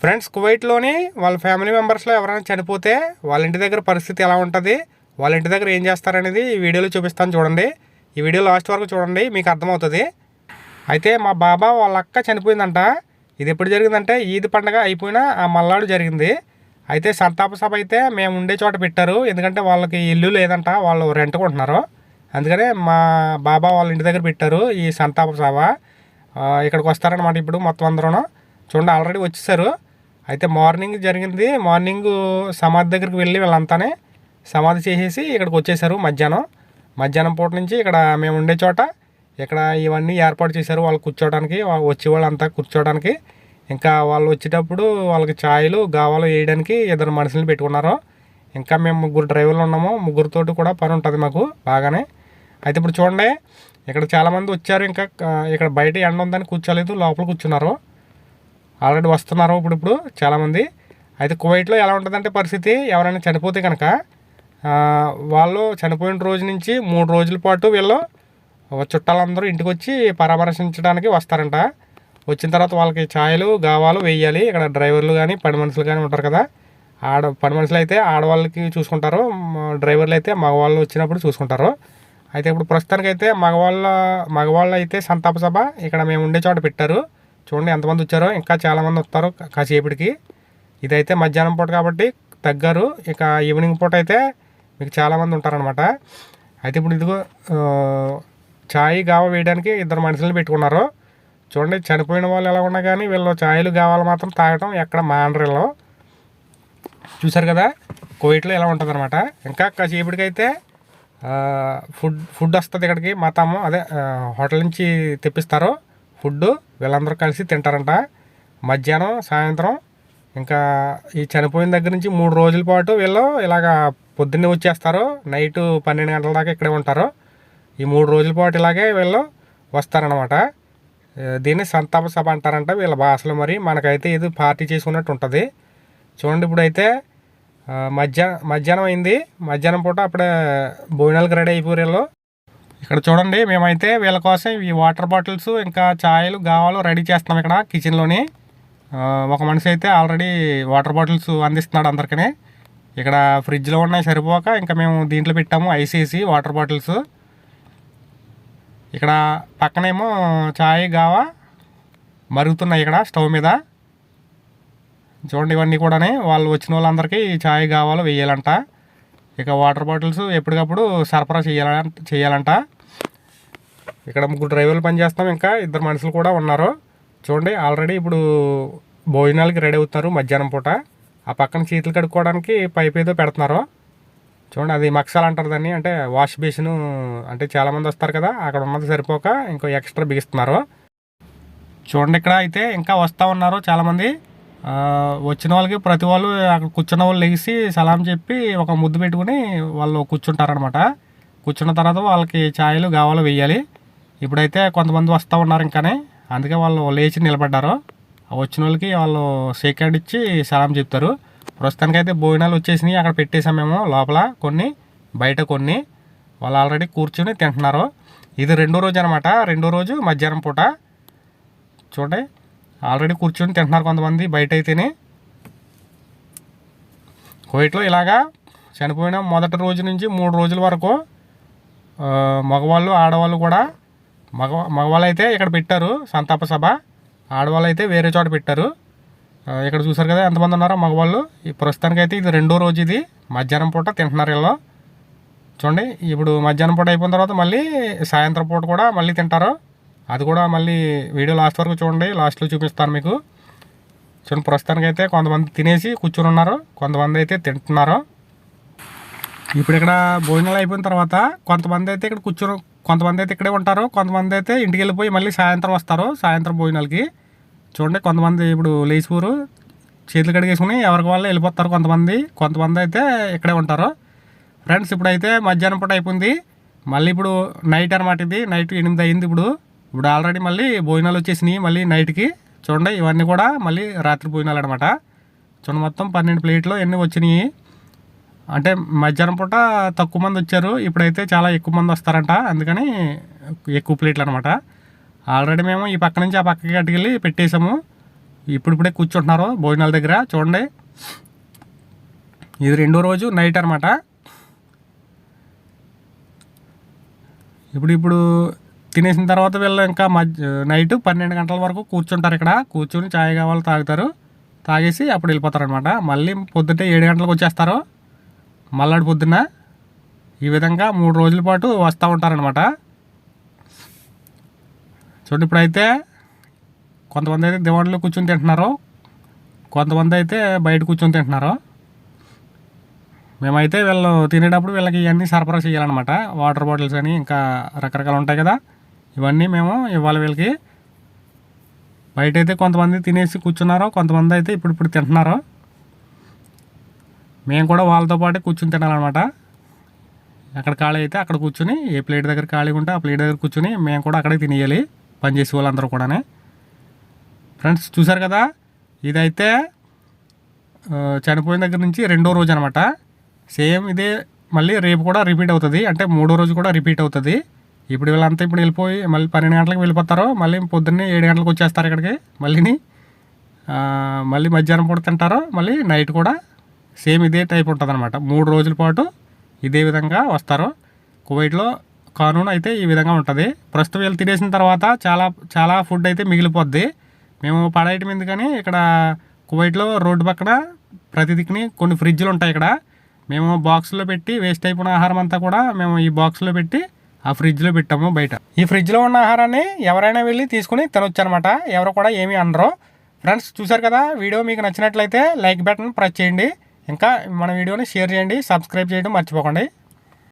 Friends కువైట్లోని వాళ్ళ family మెంబర్స్లో ఎవరైనా చనిపోతే వాళ్ళ ఇంటి దగ్గర పరిస్థితి ఎలా ఉంటుంది? వాళ్ళ ఇంటి దగ్గర ఏం చేస్తారనేది ఈ వీడియోలో చూపిస్తాను చూడండి. ఈ వీడియో లాస్ట్ వరకు చూడండి మీకు అర్థమవుతుంది. అయితే మా బాబా వాళ్ళ అక్క చనిపోయిందంట. ఇది ఎప్పుడు జరిగిందంటే ఈద్ పండగ అయిపోయిన ఆ మల్లాడు జరిగింది. అయితే సంతాప సభ అయితే మేము ఉండే చోట పెట్టారు. ఎందుకంటే వాళ్ళకి ఇల్లు లేదంట వాళ్ళు రెంట్ కొంటున్నారు. అందుకనే మా బాబా వాళ్ళ ఇంటి దగ్గర పెట్టారు ఈ సంతాప సభ. ఇక్కడికి వస్తారనమాట ఇప్పుడు మొత్తం అందరూ చూడండి ఆల్రెడీ వచ్చేసారు. అయితే మార్నింగ్ జరిగింది. మార్నింగ్ సమాధి దగ్గరికి వెళ్ళి వీళ్ళంతానే సమాధి చేసేసి ఇక్కడికి వచ్చేసారు మధ్యాహ్నం. మధ్యాహ్నం పూట నుంచి ఇక్కడ మేము ఉండే చోట ఇక్కడ ఇవన్నీ ఏర్పాటు చేశారు వాళ్ళు కూర్చోవడానికి వచ్చే వచ్చే వాళ్ళంతా కూర్చోవడానికి. ఇంకా వాళ్ళు వచ్చేటప్పుడు వాళ్ళకి ఛాయలు గావాలు వేయడానికి ఇద్దరు మనుషులు పెట్టుకున్నారు. ఇంకా మేము ముగ్గురు డ్రైవర్లు ఉన్నాము. ముగ్గురితోటి కూడా పని ఉంటుంది మాకు బాగానే. అయితే ఇప్పుడు చూడండి ఇక్కడ చాలామంది వచ్చారు. ఇంకా ఇక్కడ బయట ఎండ ఉందని కూర్చోలేదు. లోపల కూర్చున్నారు. ఆల్రెడీ వస్తున్నారు ఇప్పుడు ఇప్పుడు చాలామంది. అయితే కువైట్లో ఎలా ఉంటుందంటే పరిస్థితి? ఎవరైనా చనిపోతే కనుక వాళ్ళు చనిపోయిన రోజు నుంచి మూడు రోజుల పాటు వీళ్ళు చుట్టాలందరూ ఇంటికి వచ్చి పరామర్శించడానికి వస్తారంట. వచ్చిన తర్వాత వాళ్ళకి ఛాయలు గావాలు వేయాలి. ఇక్కడ డ్రైవర్లు కానీ పని మనుషులు కానీ ఉంటారు కదా. ఆడ పని మనుషులు అయితే ఆడవాళ్ళకి చూసుకుంటారు. డ్రైవర్లు అయితే మగవాళ్ళు వచ్చినప్పుడు చూసుకుంటారు. అయితే ఇప్పుడు ప్రస్తుతానికైతే మగవాళ్ళ మగవాళ్ళు అయితే సంతాప సభ. ఇక్కడ మేము ఉండే చోట పెట్టారు. చూడండి ఎంతమంది వచ్చారో ఇంకా చాలామంది వస్తారు కాసేపటికి. ఇదైతే మధ్యాహ్నం పూట కాబట్టి తగ్గారు. ఇక ఈవినింగ్ పూట అయితే మీకు చాలామంది ఉంటారనమాట అయితే ఇప్పుడు ఇదిగో ఛాయ్ గావ వేయడానికి ఇద్దరు మనుషులు పెట్టుకున్నారు. చూడండి చనిపోయిన వాళ్ళు ఎలా ఉన్నా కానీ వీళ్ళు ఛాయలు గావాలు మాత్రం తాగటం ఎక్కడ మానరిలో. చూసారు కదా కోవిట్లో ఎలా ఉంటుందన్నమాట. ఇంకా కాసేపటికైతే ఫుడ్ ఫుడ్ వస్తుంది ఇక్కడికి మా తాము అదే హోటల్ నుంచి తెప్పిస్తారు. ఫుడ్ వీళ్ళందరూ కలిసి తింటారంట. మధ్యాహ్నం సాయంత్రం ఇంకా ఈ చనిపోయిన దగ్గర నుంచి మూడు రోజుల పాటు వీళ్ళు ఇలాగ పొద్దున్నే వచ్చేస్తారు. నైట్ పన్నెండు గంటల దాకా ఇక్కడే ఉంటారు. ఈ మూడు రోజుల పాటు ఇలాగే వీళ్ళు వస్తారనమాట దీన్ని సంతాప సభ అంటారంట వీళ్ళ భాషలో మరి. మనకైతే ఇది పార్టీ చేసుకున్నట్టు ఉంటుంది. చూడండి ఇప్పుడైతే మధ్యాహ్నం మధ్యా మధ్యాహ్నం అయింది. మధ్యాహ్నం పూట అప్పుడే భోజనాలకు రెడీ అయిపోయారు వీళ్ళు. ఇక్కడ చూడండి మేమైతే వీళ్ళ కోసం ఈ వాటర్ బాటిల్స్ ఇంకా ఛాయలు గావాలు రెడీ చేస్తున్నాం ఇక్కడ కిచెన్లోని ఒక మనిషి అయితే ఆల్రెడీ వాటర్ బాటిల్స్ అందిస్తున్నాడు అందరికీ ఇక్కడ ఫ్రిడ్జ్లో ఉన్నాయి సరిపోక ఇంకా మేము దీంట్లో పెట్టాము ఐసీసీ వాటర్ బాటిల్స్. ఇక్కడ పక్కనేమో ఛాయ్ గావా మరుగుతున్నాయి ఇక్కడ స్టవ్ మీద. చూడండి ఇవన్నీ కూడానే వాళ్ళు వచ్చిన వాళ్ళందరికీ ఈ ఛాయ్ కావాలో వేయాలంట. ఇక వాటర్ బాటిల్స్ ఎప్పటికప్పుడు సరఫరా చేయాలంట చేయాలంట. ఇక్కడ ముగ్గురు డ్రైవర్లు పనిచేస్తాం ఇంకా ఇద్దరు మనుషులు కూడా ఉన్నారు. చూడండి ఆల్రెడీ ఇప్పుడు భోజనాలకి రెడీ అవుతున్నారు మధ్యాహ్నం పూట. ఆ పక్కన చేతులు కడుక్కోవడానికి పైప్ ఏదో పెడుతున్నారు. చూడండి అది మక్సాలు అంటారు దాన్ని. అంటే వాష్ బేసిన్ అంటే చాలామంది వస్తారు కదా అక్కడ ఉన్నది సరిపోక ఇంకో ఎక్స్ట్రా బిగిస్తున్నారు. చూడండి ఇక్కడ అయితే ఇంకా వస్తూ ఉన్నారు చాలామంది. వచ్చిన వాళ్ళకి ప్రతి వాళ్ళు అక్కడ కూర్చున్న వాళ్ళు లేచి సలాం చెప్పి ఒక ముద్దు పెట్టుకుని వాళ్ళు కూర్చుంటారనమాట కూర్చున్న తర్వాత వాళ్ళకి ఛాయలు కావాలో వేయాలి ఇప్పుడైతే కొంతమంది వస్తూ ఉన్నారు ఇంకానే. అందుకే వాళ్ళు లేచి నిలబడ్డారు. వచ్చిన వాళ్ళకి వాళ్ళు షేక్ హ్యాండ్ ఇచ్చి సలాం చెప్తారు. ప్రస్తుతానికైతే భోజనాలు వచ్చేసినాయి. అక్కడ పెట్టేసాం మేము లోపల కొన్ని బయట కొన్ని. వాళ్ళు ఆల్రెడీ కూర్చొని తింటున్నారు. ఇది రెండో రోజు అనమాట రెండో రోజు మధ్యాహ్నం పూట. చూడండి. ఆల్రెడీ కూర్చొని తింటున్నారు కొంతమంది బయట అయితేనే కోయిట్లో ఇలాగా చనిపోయిన మొదటి రోజు నుంచి మూడు రోజుల వరకు మగవాళ్ళు ఆడవాళ్ళు కూడా మగ మగవాళ్ళు అయితే ఇక్కడ పెట్టారు సంతాప సభ. ఆడవాళ్ళు అయితే వేరే చోట పెట్టారు. ఇక్కడ చూసారు కదా ఎంతమంది ఉన్నారో మగవాళ్ళు. ఈ ప్రస్తుతానికి అయితే ఇది రెండో రోజు ఇది. మధ్యాహ్నం పూట తింటున్నారు వీళ్ళు. చూడండి ఇప్పుడు మధ్యాహ్నం పూట అయిపోయిన తర్వాత మళ్ళీ సాయంత్రం పూట కూడా మళ్ళీ తింటారు. అది కూడా మళ్ళీ వీడియో లాస్ట్ వరకు చూడండి లాస్ట్లో చూపిస్తాను మీకు. చూడండి ప్రస్తుతానికి అయితే కొంతమంది తినేసి కూర్చొని ఉన్నారు. కొంతమంది అయితే తింటున్నారు. ఇప్పుడు ఇక్కడ భోజనాలు అయిపోయిన తర్వాత కొంతమంది అయితే ఇక్కడ కూర్చొని కొంతమంది అయితే ఇక్కడే ఉంటారు కొంతమంది అయితే ఇంటికి వెళ్ళిపోయి మళ్ళీ సాయంత్రం వస్తారు సాయంత్రం భోజనాలకి. చూడండి కొంతమంది ఇప్పుడు లేచిపోరు చేతులు కడిగేసుకుని ఎవరికి వాళ్ళు వెళ్ళిపోతారు కొంతమంది కొంతమంది అయితే ఇక్కడే ఉంటారు. ఫ్రెండ్స్ ఇప్పుడైతే మధ్యాహ్నం పూట అయిపోయింది. మళ్ళీ ఇప్పుడు నైట్ అనమాట ఇది నైట్ ఎనిమిది అయింది ఇప్పుడు. ఇప్పుడు ఆల్రెడీ మళ్ళీ భోజనాలు వచ్చేసినాయి మళ్ళీ నైట్కి. చూడండి ఇవన్నీ కూడా మళ్ళీ రాత్రి భోజనాలు అనమాట చూడండి మొత్తం పన్నెండు ప్లేట్లు ఎన్ని వచ్చినాయి. అంటే మధ్యాహ్నం పూట తక్కువ మంది వచ్చారు. ఇప్పుడైతే చాలా ఎక్కువ మంది వస్తారంట. అందుకని ఎక్కువ ప్లేట్లు అనమాట ఆల్రెడీ మేము ఈ పక్క నుంచి ఆ పక్కకి అట్టుకెళ్ళి పెట్టేసాము ఇప్పుడిప్పుడే కూర్చుంటున్నారు భోజనాల దగ్గర. చూడండి. ఇది రెండో రోజు నైట్ అనమాట ఇప్పుడు ఇప్పుడు తినేసిన తర్వాత వీళ్ళు ఇంకా మధ్య నైట్ పన్నెండు గంటల వరకు కూర్చుంటారు ఇక్కడ. కూర్చుని చాయ్ కావాలి తాగుతారు. తాగేసి అప్పుడు వెళ్ళిపోతారు అనమాట మళ్ళీ పొద్దుటే ఏడు గంటలకు వచ్చేస్తారు. మల్లాడి పొద్దున్న ఈ విధంగా మూడు రోజుల పాటు వస్తూ ఉంటారనమాట చూడండి ఇప్పుడైతే కొంతమంది అయితే దివాణిలో కూర్చొని తింటున్నారు. కొంతమంది అయితే బయట కూర్చొని తింటున్నారు. మేమైతే వీళ్ళు తినేటప్పుడు వీళ్ళకి ఇవన్నీ సరఫరా చేయాలన్నమాట. వాటర్ బాటిల్స్ అని ఇంకా రకరకాలు ఉంటాయి కదా. ఇవన్నీ మేము ఇవ్వాలి వీళ్ళకి. బయట అయితే కొంతమంది తినేసి కూర్చున్నారు. కొంతమంది అయితే ఇప్పుడు ఇప్పుడు తింటున్నారు. మేము కూడా వాళ్ళతో పాటు కూర్చుని తినాలన్నమాట. అక్కడ ఖాళీ అయితే అక్కడ కూర్చుని ఏ ప్లేట్ దగ్గర ఖాళీ ఉంటే ఆ ప్లేట్ దగ్గర కూర్చుని మేము కూడా అక్కడే తినేయాలి పనిచేసే వాళ్ళందరూ కూడానే. ఫ్రెండ్స్ చూసారు కదా? ఇదైతే చనిపోయిన దగ్గర నుంచి రెండో రోజు అనమాట సేమ్ ఇదే మళ్ళీ రేపు కూడా రిపీట్ అవుతుంది. అంటే మూడో రోజు కూడా రిపీట్ అవుతుంది. ఇప్పుడు వీళ్ళంతా ఇప్పుడు వెళ్ళిపోయి మళ్ళీ పన్నెండు గంటలకు వెళ్ళిపోతారు మళ్ళీ పొద్దున్నే ఏడు గంటలకు వచ్చేస్తారు ఇక్కడికి మళ్ళీని. మళ్ళీ మధ్యాహ్నం పూట తింటారు మళ్ళీ నైట్ కూడా సేమ్ ఇదే టైప్ ఉంటుంది అనమాట మూడు రోజుల పాటు ఇదే విధంగా వస్తారు. కువైట్లో కానూన్ అయితే ఈ విధంగా ఉంటుంది. ప్రస్తుతం వీళ్ళు తినేసిన తర్వాత చాలా చాలా ఫుడ్ అయితే మిగిలిపోద్ది. మేము పడేయటం ఎందుకని ఇక్కడ కువైట్లో రోడ్డు పక్కన ప్రతి దిక్కుని కొన్ని ఫ్రిడ్జ్లు ఉంటాయి ఇక్కడ. మేము బాక్స్లో పెట్టి వేస్ట్ అయిపోయిన ఆహారం అంతా కూడా మేము ఈ బాక్స్లో పెట్టి ఆ ఫ్రిడ్జ్లో పెట్టాము బయట. ఈ ఫ్రిడ్జ్లో ఉన్న ఆహారాన్ని ఎవరైనా వెళ్ళి తీసుకుని తినొచ్చు అనమాట ఎవరు కూడా ఏమీ అనరు. ఫ్రెండ్స్ చూసారు కదా వీడియో మీకు నచ్చినట్లయితే లైక్ బటన్ ప్రెస్ చేయండి. ఇంకా మన వీడియోని షేర్ చేయండి సబ్స్క్రైబ్ చేయడం మర్చిపోకండి.